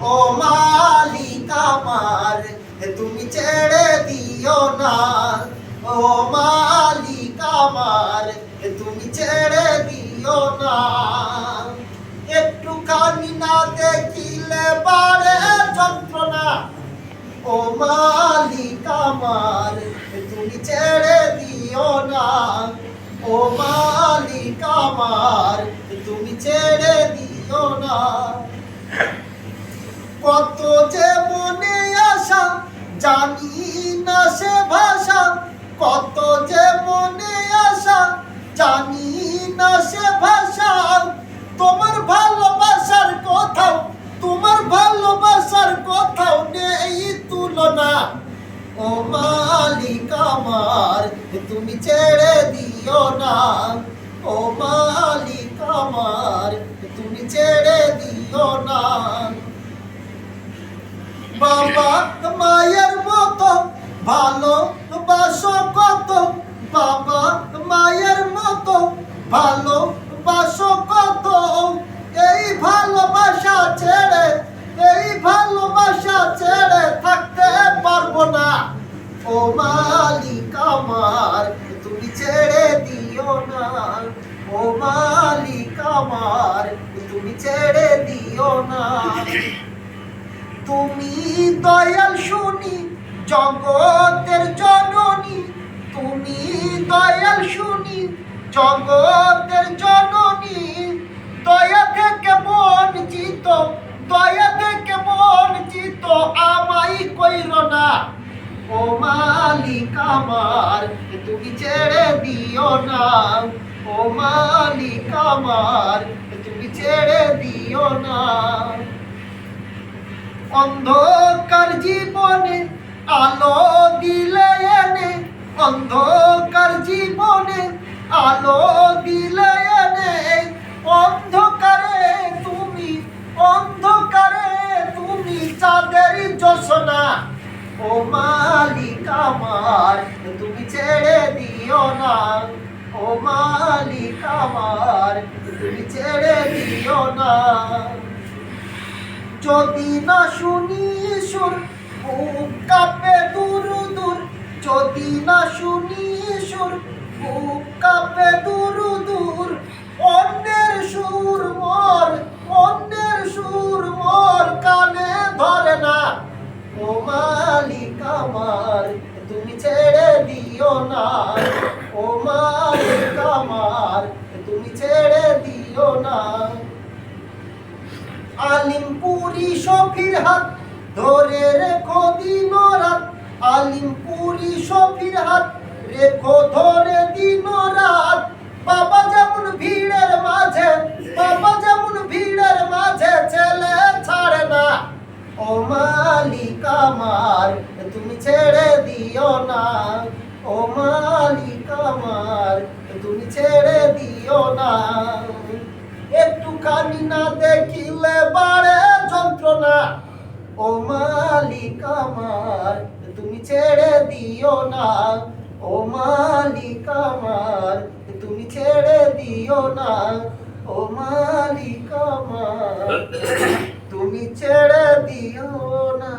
ও মালিক আমার তুমি ছেড়ে দিও না। ও মালিক আমার তুমি ছেড়ে দিও না। একটুখানি না দেখিলে বাড়ে যন্ত্রণা। ও মালিক আমার তুমি ছেড়ে দিও না। ও মালিক আমার তুমি ছেড়ে দিও না। মালিক আমার, তুমি ছেড়ে দিও না। ও মালিক আমার, তুমি ছেড়ে দিও না। বাবা, মায়ের মালিক আমার, তুমি ছেড়ে দিও না। তুমি দয়াল শুনি, জগতের জননী। তুমি দয়াল শুনি, জগতের জননী। দয়া থেকে বঞ্চিত, দয়া থেকে বঞ্চিত আমাই কইর না। ও মালিক আমার, তুমি ছেড়ে দিও না। ও মালিক আমার, তুমি ছেড়ে দিও না। অন্ধকার জীবনে আলো দিলে এনে, অন্ধকার জীবনে আলো দিলে এনে, অন্ধকারে তুমি অন্ধকারে তুমি চাঁদের জোসনা ও মালিক আমার, তুমি ছেড়ে দিও আমার ছেড়ে দিও না। যদি না শুনি সুর, বুক কাঁপে দূর দূর। যদি না শুনি সুর, বুক কাঁপে দূর দূর। অন্যের সুর মর, অন্যের সুর মর, কানে ধরে না। ও মালিক আমার, তুমি ছেড়ে দিও না। ও মালিক আমার, তুমি ছেড়ে দিও না। আলিমপুরি শফির হাত ধরে রেখো দিন রাত। আলিমপুরি শফির হাত রেখো ধরে দিন রাত। বাবা যেমন ভিড়ের মাঝে, বাবা যেমন ভিড়ের মাঝে ছেলে ছাড়ে না। ও মালিক আমার, তুমি ছেড়ে দিও না। ও মালিক আমার তুমি ছেড়ে দিও না। একটুখানি না দেখিলে বাড়ে যন্ত্রণা। ও মালিক আমার তুমি ছেড়ে দিও না। ও মালিক আমার তুমি ছেড়ে দিও না। ও মালিক আমার তুমি ছেড়ে দিও না।